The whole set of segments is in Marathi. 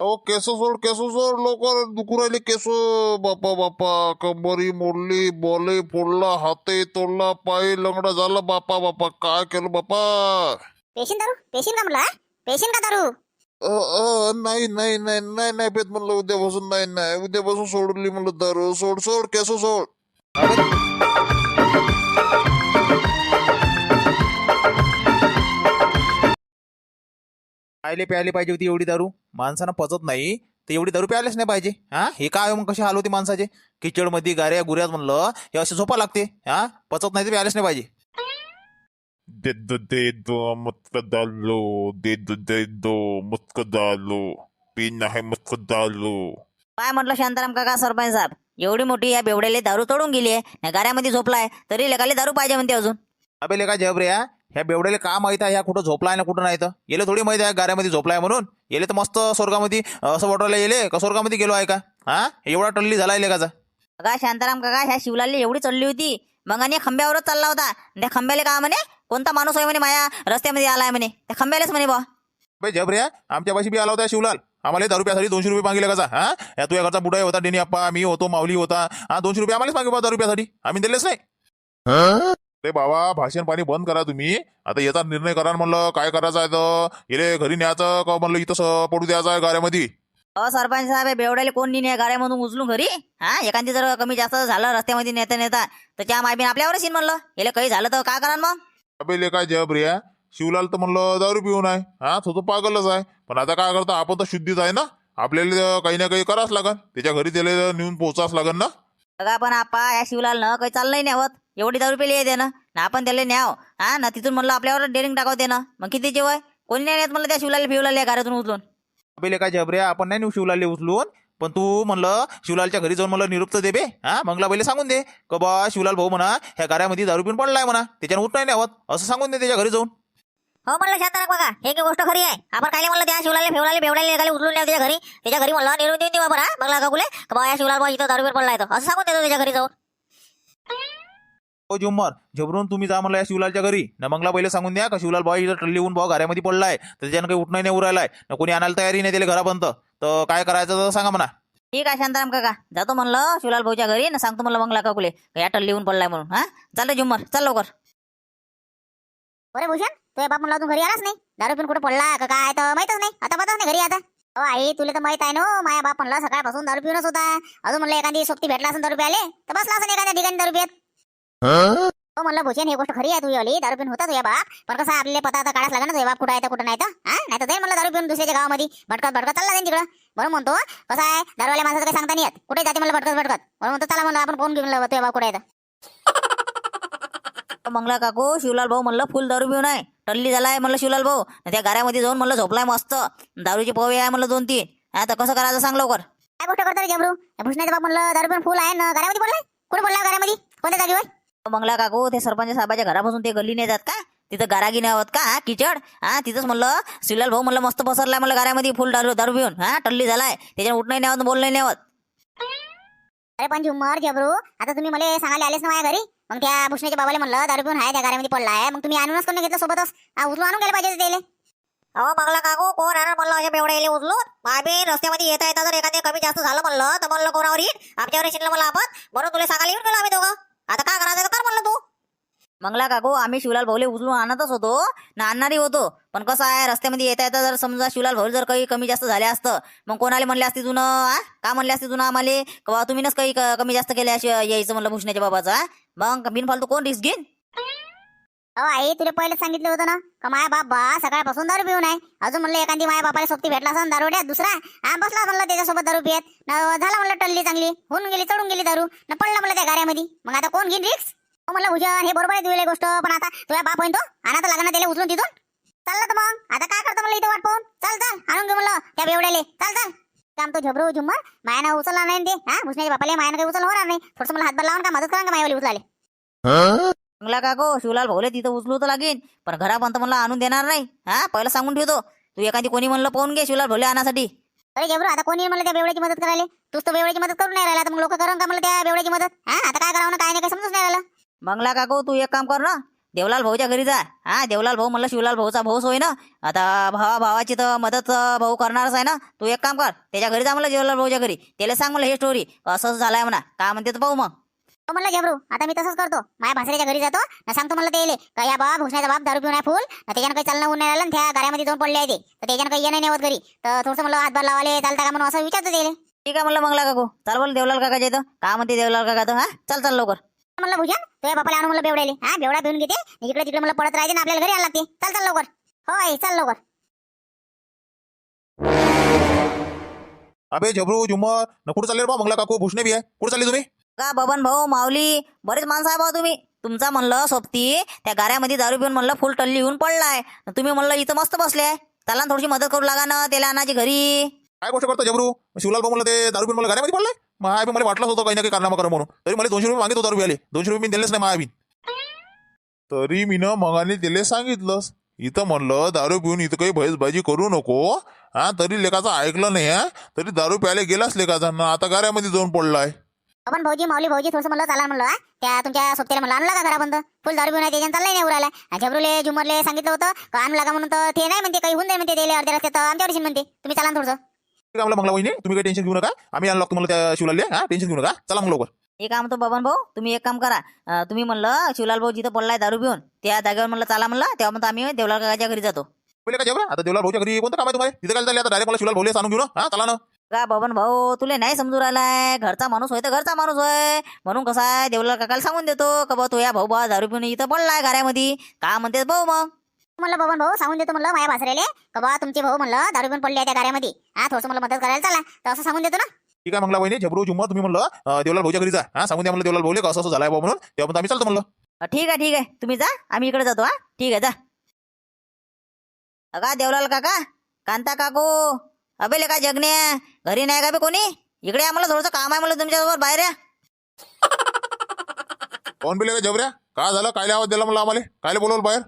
अहो केस सोड केस सोड लवकर दुखू राहिले केस. बापा बापा कंबरी मोडली बोले फोडला हाते तोडला पाय लंगडा झाला. बापा बापा काय केलं बापा? पेशीन दारू? पेशीन का म्हणलं? पेशीन का दारू? अ, अ, नाही नाही नाही नाही नाही पेत म्हणलं उद्यापासून. नाही नाही उद्यापासून सोडली म्हणलं दारू. सोड सोड केस सोड. प्यायले प्यायले पाहिजे होती एवढी दारू. माणसानं पचत नाही तर एवढी दारू प्यायलाच नाही पाहिजे. हा? हे काय मग कसे हाल होते माणसाचे? किचडमध्ये गाऱ्या गुऱ्यात म्हणलं हे असे झोपा लागते. हा? पचत नाही तर प्यायलाच नाही पाहिजे. दे दो दे दो मुझको डालो दे दो दे दो मुझको डालो पीना है मुझको डालो काय म्हटलं शांताराम काका सरपंच साहेब? एवढी मोठी या बेवड्याला दारू तोडून गेली आहे गाड्यामध्ये झोपलाय तरी लेकाले दारू पाहिजे म्हणते अजून. अबे लेका जबऱ्या ह्या बेवड्याला का माहीत आहे? ह्या कुठं झोपलाय ना कुठं नाही तर? येले थोडी माहिती आहे गाऱ्यामध्ये झोपलाय म्हणून. येले तर मस्त स्वर्गामध्ये असं वाटायला येले. का स्वर्गामध्ये गेलो आहे का? हा? एवढा टल्ली झालाय लेकाचा. बघा शांताराम काका ह्या शिवलाली एवढी चढली होती. मग आणि खांब्यावरच चालला होता. त्या खांब्याला का म्हणे? कोणता माणूस आहे म्हणे माया रस्त्यामध्ये आलाय म्हणे. त्या खांब्यालाच म्हणे बा बे जबऱ्या आमच्या पाशी बी आला होता शिवलाल. आम्हाला दारू रुपयासाठी दोनशे रुपये मागितले कसा हा? या तुझ्या घरचा बुडा होता डेनी अप्पा मी होतो माऊली होता. हा दोनशे रुपये आम्हालाच मागे दारू रुपयासाठी. आम्ही दिलेच नाही. रे बाबा भाषण पाणी बंद करा तुम्ही. आता याचा निर्णय करा ना म्हणलं काय करायचं आहे तर? येले घरी न्यायचं का म्हणलं इथं स- पडू द्यायचं आहे गाड्यामध्ये? अहो सरपंच साहेब हे बेवड्याला कोण नाही गाड्यामधून उचलून घरी? हा एखादी जर कमी जास्त झालं रस्त्यामध्ये नेता नेता तर त्या मायबीन आपल्यावरच येईन म्हणलं. याला काही झालं तर काय करा मग? अबे काय जब रिया शिवलाल तर म्हणलं दारू पिऊन आहे. हा तो तो पागलच आहे. पण आता काय करतो आपण तर शुद्धीच आहे ना? आपल्याला काही ना काही करावंच लागन. त्याच्या घरी त्याला नेऊन पोचावंच लागन ना? बघा पण आपा या शिवलाल न काही चाललंय न्यावत. एवढी दारू पेली येते ना ना आपण त्याला न्याव. हा ना तिथून म्हणलं आपल्यावर डेरिंग टाकावते ना मग किती जेवाय कोणी नाही येत म्हणलं त्या शिवलाल फिवलाल या घरातून उचलून. पहिले काय झबरे आपण नाही नेऊ शिवलाल उचलून. पण तू म्हणलं शिवलालच्या घरी जाऊन मला निरुप्त दे बे. हा मंगला पहिले सांगून दे. का बा शिवलाल भाऊ म्हणा ह्या घरामध्ये दारू पिऊन पडलाय म्हणा. त्याच्यानं उठ नाही न्यावत. असं सांगून दे त्याच्या घरी जाऊन. हो म्हणलं शांताराम बघा. हे की गोष्ट खरी आहे. आपण काय म्हणलं त्या शिवलाला फेवलाला बेवडाला निघाले उचलून त्याच्या घरी? त्याच्या घरी म्हणलं नेरून देऊन देवा बरा बघला का कुले का बा या शिवलाल इथं दारू पडलाय तो. असं सांगून देतो त्याच्या घरी जाऊन. हो जुम्मर झबरून तुम्ही जा म्हणलं या शिवलालच्या घरी. ना मंगला पहिले सांगून द्या का शिवलाल भाऊ इथं टल्ली होऊन भाऊ घरामध्ये पडलाय. तर त्याच्यानं काही उठणं नाही उरायलाय. ना कोणी आणायला तयारी नाही त्याला घरापर्यंत. तर काय करायचं तर सांगा म्हणा. ठीक आहे शांताराम काका. जातो म्हणलं शिवलाल भाऊच्या घरी. ना सांगतो म्हणलं मंगला काकुले. या टल्ली येऊन पडलाय म्हणून हा? चालतं जुम्मर चल लवकर. अरे भूषण तुझ्या बाप म्हणलं अजून घरी आलाच नाही. दारू पिऊन कुठे पडला? का काय? तर माहितच नाही. आता पताच नाही घरी आता. अहो आई तुला तर माहीत आहे ना माया बाप म्हणलं सकाळपासून दारू पिऊनच होता. अजून म्हणलं एखादी सोबती भेटला असेल दारू प्याले तर बसला असेल एखाद्या ठिकाणी दारू पियत. हो म्हणलं भूषण ही गोष्ट खरी आहे तुझी वाली दारू पिऊन होता तुझ्या बाप. पण कसं आपल्याला पता आता काढाच लागणार ना तुझ्या बाप कुठं आहे तर कुठं नाही तर? हा? नाही तर जाईल म्हणलं दारू पिऊन दुसऱ्याच्या गावामध्ये. भटकत भटकत चालला जाईल तिकडं. म्हणून म्हणतो कसं आहे? दारूवाल्या माणसाचं काही सांगता नाही येत. कुठे जाते मला भटकत भटकत? म्हणून म्हणतो चला म्हणलं आपण कोण घेऊन लावतो तुझ्या बाप कुठे आहे तर मंगला काकू शिवलाल भाऊ म्हणलं फुल दारू पिऊन आहे टल्ली झालाय म्हणलं शिवलाल भाऊ. त्या गाऱ्यामध्ये जाऊन म्हणलं झोपलाय मस्त. दारूची पोहे आहे म्हणलं दोन तीन. हा तर कसं करायचं सांग लवकर. काय गोष्ट करतो रे जबरू भूषणाचे बाप म्हणलं दारू पिऊन फुल आहे ना. गाऱ्यामध्ये पडलाय कुठे पडला गाऱ्यामध्ये? कोणत्या जागेवर? मंगला काकू ते सरपंच साहेबाच्या घरापासून ते गल्ली नाही जात का? तिथं गारागी नाही होत का? हा किचड? हा तिथंच म्हणलं शिवलाल भाऊ म्हणलं मस्त पसरलाय म्हणलं गाऱ्यामध्ये फुल दारू दारू पिऊन. हा टल्ली झालाय. त्याच्यानं उठ नाही नेवत बोल नाही नेवत अरे पण झुम्मर जबरू आता तुम्ही मला सांगायला आलेच ना माझ्या घरी. मग त्या भूषणाच्या बाबाला म्हणलं दारू पिऊन आहे त्या गाड्यामध्ये पडला आहे मग तुम्ही आणूनच करून घेतलं सोबतच. उचलून आणून गेलं पाहिजे त्याला. अहो बघला काकू कोण आणणार म्हणलं अशा बेवड्या येले उचलून? बाबी रस्त्यामध्ये येता येता जर एखादे कमी जास्त झालं म्हणलं तर म्हणलं कोणावर येईल आमच्यावर शिकलं मला आपण. म्हणून तुला सांगायला येऊन गेलो आम्ही दोघं. आता काय करायचं कर म्हणलं तू. मंगला काकू आम्ही शिवलाल भाऊले उचलून आणतच होतो. ना आणणारही होतो. पण कसं आहे रस्त्यामध्ये येता येता जर समजा शिवलाल भाऊ जर काही कमी जास्त झाले असतं मग कोणाला म्हणले असते तुन आ? का म्हणले असते तुन आम्हाला? तुम्हीच काही कमी जास्त केले यायचं म्हणलं भूषणाच्या बाबाचा आ? मग बिनफालतू कोण रिस्क घेईन? अहो आई तुला पहिलेच सांगितलं होतं ना का माया बाबा सकाळपासून दारू पिऊन आहे. अजून म्हणलं एखादी माया बापाला सोबती भेटला असं दारुड्यात दुसरा? हा बसला म्हणलं त्याच्यासोबत दारू पियत. झाला म्हणलं टल्ली चांगली होऊन गेली चढून गेली दारू न पडला म्हणलं त्या गाड्यामध्ये. मग आता कोण घेईन रिक्स म्हणलं भूषण हे बरोबर आहे तुला गोष्ट पण आता तुझ्या बाप होईन तो आणा तर लागणार त्याला उचलून तिथून. चाललं तर मग आता काय करतो म्हणलं इथं वाट पाहून? चल चल आणून घेऊ म्हणलं त्या बेवड्याले. चल चल. काम तो झबरू झुम्मर मायानं उचलला नाही ना ते हा? भूषणाच्या बापाले मायानं काही उचल होणार नाही. थोडंसं मला हातभार लावून का मदत करा का मायावाली उचलाले मंगला काको शिवलाल भाऊले तिथं उचलू तर लागेल पण घरापर्यंत मला आणून देणार नाही. हा? पहिलं सांगून ठेवतो. तू एखादी कोणी म्हणलं पाहून घे शिवलाल भाऊले आणण्यासाठी अरे गेबरू आता कोणी मला त्या बेवड्याची मदत करायला? तूच तर बेवड्याची मदत करून नाही राहिला तर मग लोक करून का मला त्या बेवड्याची मदत? हा? आता काय करावं काय नाही काय समजूच नाही राहिलं. मंगला काको तू एक काम कर ना. देवलाल भाऊच्या घरी जा. हा देवलाल भाऊ म्हणलं शिवलाल भाऊचा भाऊच होय ना. आता भावा भावाची तर मदत भाऊ करणारच आहे ना. तू एक काम कर त्याच्या घरी जा म्हणलं देवलाल भाऊच्या घरी. त्याला सांग मला हे स्टोरी असं झालंय म्हणा. काय म्हणते तर पाहू मग. हो म्हणलं जबरू आता मी तसंच करतो. माझ्या भासऱ्याच्या घरी जातो. ना सांगतो म्हणलं ते का या बाबा भूषणाचा बाप दारू पिऊन आहे फुल. त्याच्यानं काही चालणं ऊन नाही त्या गाड्यामध्ये जाऊन पडले आहे ते. तर त्याच्यानं काही येणं नाही होत घरी. तर थोडंसं म्हणलं हातभार लावाले चालता का म्हणून? असं विचारतो ते ठीक आहे म्हणलं मंगला काकू. चाल बोल देवलाल काकाच्या इथं. काय म्हणते देवलाल काका तर हा? चल चल लवकर. म्हणलं भूषण तुझ्या बापाला आणून म्हणलं बेवड्याले. हा बेवडा पिऊन घेते. इकडे तिकडे मला पडत राहायचे ना आपल्याला घरी आणायला लागते. चल चल लवकर. हो आई चल लवकर. अबे झबरू झुमर न कुठं चालले रे बा मंगला काकू? भूषणे बी आहे. कुठं चालली तुम्ही? का बबन भाऊ माऊली? बरेच माणसं आहे भाऊ तुम्ही. तुमचा म्हणलं सोबती त्या गाऱ्यामध्ये दारू पिऊन म्हणलं फुल टल्ली येऊन पडलाय. तुम्ही म्हणलं इथं मस्त बसले त्याला थोडीशी मदत करू लागा ना त्याला आणायची घरी. काय गोष्ट करतो जबरू शिवलाल भाऊ म्हणलं ते दारू पिऊन मला घरामध्ये पडलाय? मग बी मला वाटलं होतं काही ना काही कारनामा करा म्हणून. तरी मला दोनशे रुपये मागित होता रुपयाले. दोनशे रुपये मी दिलेच नाही महाबीन तरी मी ना मगाने त्याला सांगितलंस इथं म्हणलं दारू पिऊन इथं काही भैसबाजी करू नको. हा तरी लेखाचं ऐकलं नाही हा. तरी दारू प्यायला गेलाच लेखाचा ना आता गाऱ्यामध्ये जाऊन पडलाय. आपण भाऊजी माऊली भाऊजी थोडंसं म्हणलं चाला म्हणलं हा? त्या तुमच्या सोबतीला म्हणलं आणला का घराबंद? फुल दारू पिऊन आहे त्याच्यानं चाललंय नाही उरायला आणि झबरूले झुमरले सांगितलं होतं का आणू लागा म्हणून तर ते नाही म्हणते काही होऊन जाईल म्हणते ते अर्ध्या रस्त्यात. आमच्यावर येशील म्हणते. तुम्ही चला ना थोडंसं. म्हणलं मंगला वहिनी तुम्ही काही टेन्शन घेऊ नका. आम्ही आणलो तुम्हाला त्या शिवलाल हा टेन्शन घेऊ नका. चला मग लवकर. एक काम तो बबन भाऊ तुम्ही एक काम करा. अं, तुम्ही म्हणलं शिवलाल भाऊ जिथं पडलाय दारू पिऊन त्या जागेवर म्हणलं चाला म्हणलं तेव्हा म्हणतो आम्ही देवलाल काकाच्या घरी जातो. पहिले काय जबरा आता देवलाल भाऊच्या घरी कोणतं काम आहे तुम्हाला? तिथे काय चालले आता डायरेक्ट मला शिवलाल भाऊले सांगून घेऊ ना हा चला ना. का बबन भाऊ तुला नाही समजू राहिलाय. घरचा माणूस होय तर घरचा माणूस होय. म्हणून कसा आहे देवलाल काकाला सांगून देतो का बा तो या भाऊ बा दारू पिऊन इथं पडलाय घरामध्ये. का म्हणते भाऊ मग? म्हणलं बबन भाऊ सांगून देतो म्हणलं माझ्या भासरेले. का बा तुमचे भाऊ म्हणलं दारू पिऊन पडले आहे त्या गाड्यामध्ये. हा थोडंसं मला मदत करायला चला. तर असं सांगून देतो ना. ठीक आहे मंगला वहिनी झबरू झुमर तुम्ही म्हणलं अं, देवलाल भाऊच्या घरी जा. हा सांगून द्या म्हणलं देवलाल भाऊले का असं असं झालंय भाऊ म्हणून. तेव्हा म्हणतो आम्ही चालतो म्हणलं. ठीक आहे ठीक आहे. तुम्ही जा आम्ही इकडे जातो हा. ठीक आहे जा. अगा देवलाल काका कांता काकू अबे का जगण्या घरी नाही का बे कोणी? इकडे आम्हाला थोडंसं काम आहे म्हणलं तुमच्याबरोबर बाहेर या. कोण बिले का जबऱ्या? का झालं? कायले आवाज दिला मला आम्हाला? कायले बोलवलं बाहेर?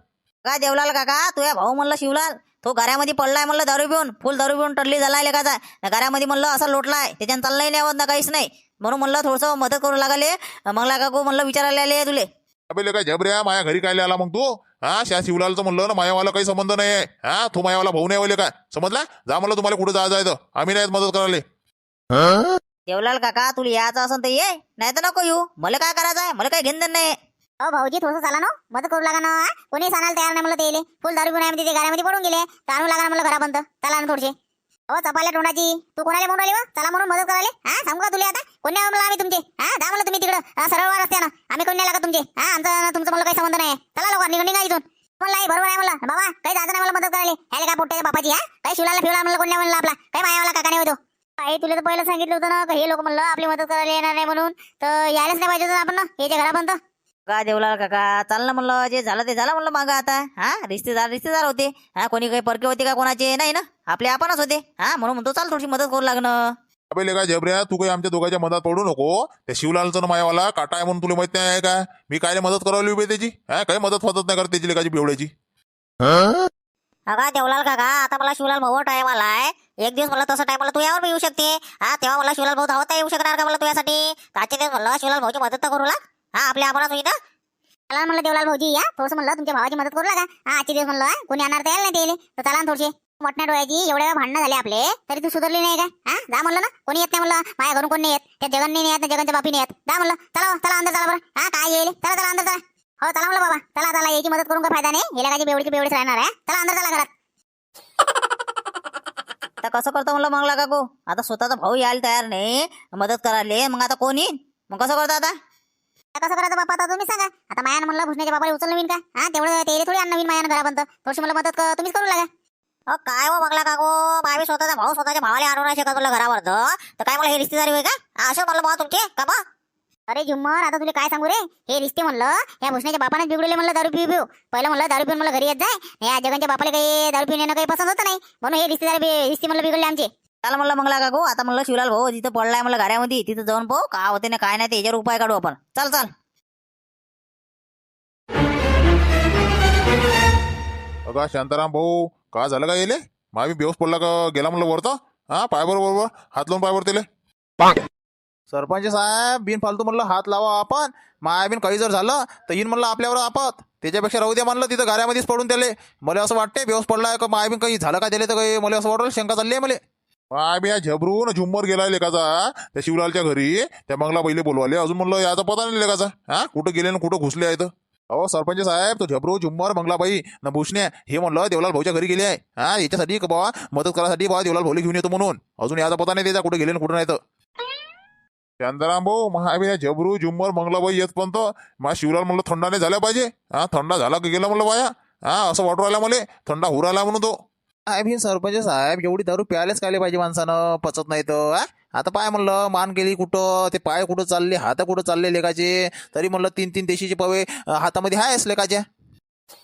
का देवलाल काका? तुझ्या भाऊ म्हणलं शिवलाल. तो घरामध्ये पडलाय म्हणलं दारू पिऊन. फुल दारू पिऊन टरली झालाय लेकाचा. ना घरामध्ये म्हणलं असा लोटलाय. त्याच्यानं चाललंय नाही होत ना काहीच नाही. म्हणून म्हणलं थोडंसं मदत करू लागले. मंगला काकू म्हणलं विचारायला आले तुले. अबे काय झबऱ्या माया घरी कायले आला मग तू? हा शा शिवलालचं म्हणलं ना मायावाला काही संबंध नाही आहे हा तू मायावाला भाऊ नाही काय समजला? जा म्हणलं तुम्हाला कुठे जा जायचं आम्ही नाही मदत करायला. देवलाल काका तुला यायचं असं तर ये. नाही तर नको येऊ. मला काय करायचं आहे? मला काही घेणं नाही अ भाऊजी थोडस चला ना. मदत करू लागा ना कोणी सांगायला तयार नाही मला ते फुल दारू पिऊन आहे ते गाड्यामध्ये पडून गेले. तर आणू लागा मला घराबंद चला ना थोडसे. अहो चपाल्या तोंडाची. तू कोणाला म्हणून राहिली चला म्हणून मदत करायला. हा सांगू का तुला आता? कोणी म्हणलं आम्ही तुमचे? हा दा मला तुम्ही तिकडं. सरळ वार ना आम्ही कोणी नाही तुमचे. हा आमचं तुमचं मला काही संबंध नाही. चला लोक निघून निघा इथून. मला नाही बरोबर आहे मला बाबा काही जायचं नाही मला मदत करायला. ह्याला काय पोट्याच्या बापाची हा? काही शिवला फिवला म्हणलं कोणी म्हणलं आपला? काही मायावाला काका नाही होतो. आई तुला तर पहिलं सांगितलं होतं ना हे लोक म्हणलं आपली मदत करायला येणार नाही म्हणून? तर यायलाच नाही पाहिजे होतं आपण ना याच्या घरापर्यंत. का देवलाल काका? चाल ना म्हणलं जे झालं ते झालं म्हणलं मागं आता. हा रिश्तेदार रिश्तेदार होते. हा कोणी काही परके होते का कोणाचे? नाही ना? आपले आपणच होते. हा म्हणून म्हणतो चाल थोडीशी मदत करू लागणं. अबे काय झबऱ्या तू काही आमच्या दोघांच्या मदत पडू नको. त्या शिवलालचं ना मायावाला काटा आहे म्हणून तुला माहीत नाही आहे का? मी कायले मदत करायला उभी त्याची? हा काही मदत फदत नाही करत त्याची लेखाची बेवड्याची. अगा देवलाल काका आता मला शिवलाल भाऊ टाइम आलाय एक दिवस मला तसा टाइम मला तू यावर येऊ शकते. हा तेव्हा मला शिवलाल भाऊ धावता येऊ शकणार का मला तुझ्यासाठी? काचे दिवस म्हणलं शिवलाल भाऊची मदत तर करू लाग. हा आपल्या आपणच होई ना चला म्हणलं देवलाल भाऊजी या. थोडंसं म्हणलं तुमच्या भावाची मदत करू लागा. हा आजचे दिवस म्हणलं कोणी आणणार तयार नाही त्याले. तर चला ना थोडीशी मोठ्या डोळ्याची एवढ्या वेळा भांडणं झाले आपले तरी तू सुधारली नाही का? हा जा म्हणलं ना. कोणी येत नाही म्हणलं. माझ्या घरून कोणी येत. त्या जगन नाही येत जगनच्या बापी नाही येत. जा म्हणलं. चला हो, चला अंदर चला बरं. हा काय येईल? चला चला अंदर चला. हो चला म्हणलं बाबा. चला चला याची मदत करून का फायदा नाही? हिला काही बेवडीची बेवडीच राहणार आहे. चला अंदर चला घरात. आता कसं करतो म्हणलं मंगला काकू? आता स्वतःचा भाऊ यायला तयार नाही. मदत करायला मग आता कोण येईल मग कसं करतो आता? कसं करायचं बापा आता तुम्ही सांगा. आता मायानं म्हणलं भुसण्याच्या बाबाला उचल नवीन का? हा तेवढं ते थोडी आण नवीन मायानं घरापर्यंत. थोडीशी मला मदत क- तुम्हीच करू लागा. अहो काय हो बघला काकू? मावी स्वतःचा भाऊ स्वतःच्या भावाला आणू नाही शकत म्हणलं घरावर तर काय मला हे रिश्तेदारी होय का? असं म्हणलं भाऊ तुमचे का बा? अरे झुम्मर आता तुला काय सांगू रे? हे रिश्ते म्हणलं या भुसण्याच्या बापाने बिघडले म्हणलं दारू पिऊ पिऊ. पहिलं म्हणलं दारू पिऊन मला घरी येत जाय. या जगांच्या बापाला काही दारू पिऊन येणं काही पसंत होतं नाही. म्हणून हे रिश्तेदार रिश्ते म्हणलं बिघडले आमचे. त्याला म्हणलं मंगला काकू आता म्हणलं शिवलाल भाऊ जिथं पडलाय म्हणलं घरामध्ये तिथं जाऊन पाहू का होते ना काय नाही ते याच्यावर उपाय काढू आपण. चल चल. अगा शांताराम भाऊ का झालं का येले? मावी बेवस पडला का? गेला म्हणलं वरता हा पायवर बरोबर हात लावून पायवर त्याले सरपंच साहेब बिन फालतू म्हणलं हात लावा आपण. मायाबीन काही जर झालं तर येईन म्हणलं आपल्यावर आपत. त्याच्यापेक्षा राहू द्या म्हणलं तिथं घरामध्येच पडून त्याले. मला असं वाटते बेहोस पडलाय का? माय बी काही झालं का त्याले तर काही? मला असं वाटलं शंका चालली आहे मला. आम्ही या झबरून झुम्मर गेलाय लेखाचा त्या शिवलालच्या घरी. त्या मंगला पहिले बोलवाले अजून म्हणलं याचा पता नाही लेखाचा हा? कुठं गेले ना कुठं घुसले आहेत? अहो सरपंच साहेब तो झबरू झुम्मर मंगलाबाई न भूषणे हे म्हणलं देवलाल भाऊच्या घरी गेले आहे. हा? याच्यासाठी का बाबा मदत करायसाठी बाबा देवलाल भाऊला घेऊन येतो म्हणून. अजून याचा पता नाही त्याचा कुठे गेले ना कुठं नाही तर शांताराम भाऊ मग झबरू झुम्मर मंगलाबाई येत पण मा शिवलाल म्हणलं थंडा नाही झाला पाहिजे. हा? थंडा झाला की गेला म्हणलं बाया हा? असं वाटू राहिला मला. थंडा होऊ राहिला म्हणून तो. काय बी सरपंच साहेब एवढी दारू प्यायलाच कायले पाहिजे माणसानं? पचत नाही तर हा? आता पाय म्हणलं मान गेली कुठं? ते पाय कुठं चालले? हात कुठं चालले लेकाचे? तरी म्हणलं तीन तीन देशीचे पवे हातामध्ये आहेस लेकाच्या?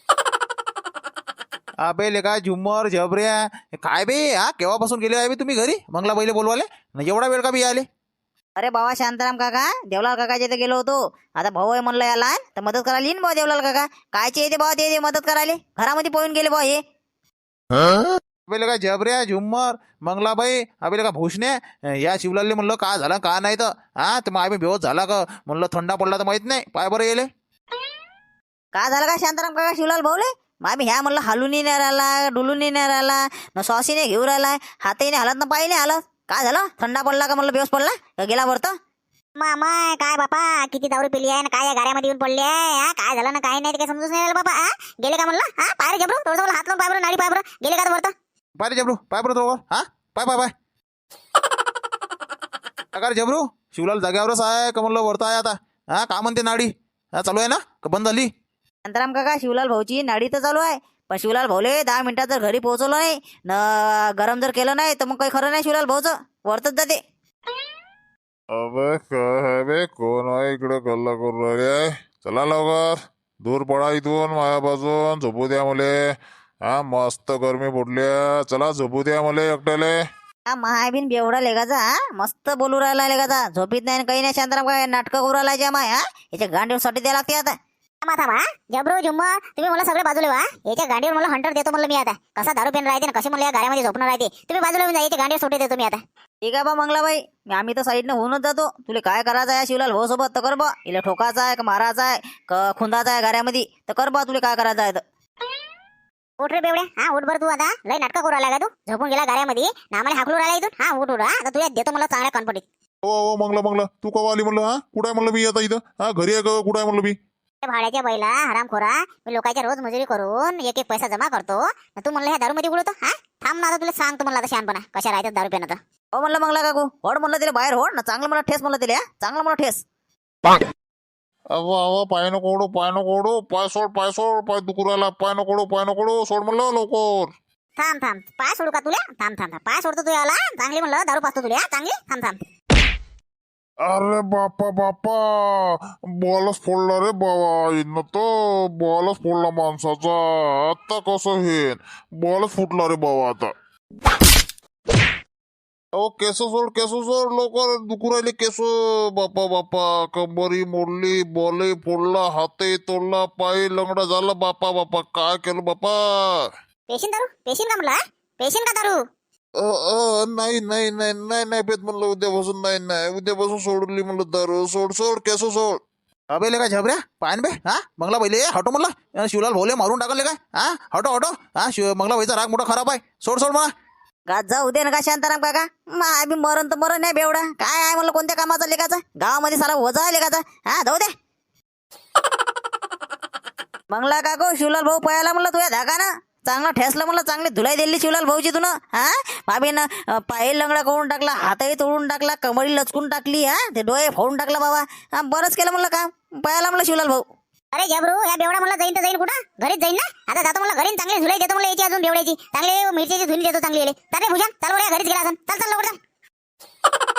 अबे लेका झुम्मर झबऱ्या हे काय बे हा? केव्हापासून गेले आहे बे तुम्ही घरी? मंगला पहिले बोलवाले? एवढा वेळ का बी आले अरे बाबा शांताराम काका देवलाल काकाच्या इथे गेलो होतो. आता भाऊ आहे म्हणलं याला तर मदत करायला येईन भाऊ देवलाल काका. कायचे येते भाऊ ते ते मदत करायला? घरामध्ये पळून गेले भाऊ हे. अबे लेका झुम्मर मंगलाबाई अबे का भूषणे या शिवलालले म्हणलं का झालं का नाही तर? हा तर मग आम्ही बेहोत झाला का? म्हणलं थंडा पडला तर माहीत नाही पाय बरं येले का झालं का शांताराम काका शिवलाल भाऊले? मग आम्ही ह्या म्हणलं हालूनही नाही राहिला डुलूनही नाही राहिला न सॉसीने घेऊ राहिलाय हातही नाही हालत ना पाय नाही हालत. काय झालं? थंडा पडला का म्हणलं बेहोस पडला? का गेला वरतं मामा काय बापा किती दारू पिली आहे ना काय या गाड्यामध्ये येऊन पडली आहे? हा काय झालं ना काय नाही ते काय समजूच नाही राहिलं बाबा हा? गेले का म्हणलं? हा पाय रे जबरू थोडं मला हात लावून पाय बरं नाडी पाय बरं. गेले का वरतं? पाय रे जबरू पाय बरं दोघं हा? पाय पाय पाय. रे जबरू शिवलाल जाग्यावरच आहे का म्हणलं वरता आहे आता? हा का म्हणते नाडी? हा चालू आहे ना? का बंद झाली? शांताराम काका शिवलाल भाऊची नाडी तर चालू आहे. पण शिवलाल भाऊले दहा मिनिटात जर घरी पोहोचवलं नाही न गरम जर केलं नाही तर मग काही खरं नाही शिवलाल भाऊचं. वरतच जाते. अबे काय बे कोण आहे इकडे गल्ला करून राहिले? चला लवकर. दूर पडा इथून मायापासून. झोपू द्या मुले. हा मस्त गरमी फुटल्या. चला झोपू द्या मले एकट्याले. हा महाबिन बेवडा लेगाचा हा. मस्त बोलू राहिला लेगाचा झोपीत नाही काही नाही शांताराम काय नाटकं करू राहिला माया माय हा. याच्या गांडीसाठी द्यायला लागते आता. थांबा थांबा जबरू जुम्मर तुम्ही मला सगळे बाजूला व्हा याच्या गाडीवर मला हंटर देतो म्हणलं मी आता. कसा दारू पेन राहते ना कसे मला या गाड्यामध्ये झोपणार राहते. तुम्ही बाजूला येऊन जा याच्या गाडीवर सोटे देतो मी आता. ठीक आहे बा मंगलाबाई. मी आम्ही तर साईडनं होऊनच जातो. तुला काय करायचं आहे शिवलाल? भाऊ सोबत तर कर बा. इला ठोकायचा आहे का मारायचा आहे का खुंदाचा आहे गाड्यामध्ये तर कर बा तुला काय करायचं आहे तर. उठ रे बेवड्या. हा उठ बरं तू आता. लय नाटक करू राहिला का तू? झोपून गेला गाड्यामध्ये. ना आम्हाला हाकलू राहिला इथून. हा उठ उठ हा. आता तुझ्या देतो मला चांगल्या कॉन्फिडन्स हो हो मंगला मंगला. तू कवा आली म्हणलं हा? कुठं आहे म्हणलं मी आता इथं? हा घरी आहे का? कुठं आहे म्हणलं मी? भाड्याच्या बैला हरामखोरा मी लोकांच्या रोज मजुरी करून एक एक पैसा जमा करतो. न तू म्हणलं ह्या दारू मध्ये उडवतो हा? थांब ना आता तुला सांगतो मला आता शहाणपणा. कशा राहतात दारू पेन आता हो म्हणलं मंगला काकू होड म्हणलं तिला बाहेर होड ना. चांगलं मला ठेस म्हणलं तिला? चांगलं मला ठेस. अव अव पाय नको ओढू पाय नको ओढू. पाय सोड पाय सोड पाय दुखू राहिला पाय नको ओढू पाय नको ओढू. सोड म्हणलं लवकर. थांब थांब. पाय सोडू का तुला? थांब थांब थांब. पाय सोडतो तू याला. चांगली म्हणलं दारू पाचतो तुला? चांगली? थांब थांब. अरे बापा बापा! बॉलच फोडला रे बाबा इथनं तो बॉलच फोडला माणसाचा. आता कसं हे? बॉलच फुटला रे बाबा आता. अहो केस सोड केस सोड लवकर. दुखू राहिले केस. बापा बापा! कंबरी मोडली बॉलही फोडला हातही तोडला पाय लंगडा झाला. बापा बापा! काय केलं बापा? पेशीन दारू? पेशीन का म्हणलं पेशीन का दारू? नाही नाही नाही नाही नाही पेत म्हणलं उद्यापासून नाही नाही. उद्यापासून सोडली म्हणलं दारू. सोड सोड केस सोड. अबे लेका झबऱ्या? पायन बे हा? मंगला पहिले हटो म्हणलं. शिवलाल भाऊले मारून टाकले काय? हा? हटो हटो. हा शिव मंगला भाईचा राग मोठा खराब आहे. सोड सोड म्हणा. गात जाऊ दे ना का शांताराम काका. मग आम्ही मरण तर मरण नाही बेवडा काय आहे म्हणलं कोणत्या कामाचा लेखाचा? गावामध्ये सारा वजा आहे लेखाचा. हा जाऊ दे. मंगला काकू शिवलाल भाऊ पळायला म्हणलं तुझ्या धाका ना चांगला ठेसला मला चांगली धुलाई दिली शिवलाल भाऊजी तुला हा? बाबीनं पाय लंगडा करून टाकला हातही तोडून टाकला कमरी लचकून टाकली हा? ते डोळे फोडून टाकला बाबा. हा बरंच केलं म्हणलं काम. पायाला म्हणलं शिवलाल भाऊ. अरे जबरू या बेवडा मला जाईन तर जाईल कुठं? घरीच जाईन ना? आता जातो मला घरी चांगली धुलाई देतो मला याची अजून बेवड्याची. चांगली मिरची धुली देतो चांगली येले. चालेल भुजन चाल घरीच गेला असेल चल चल लवकर चल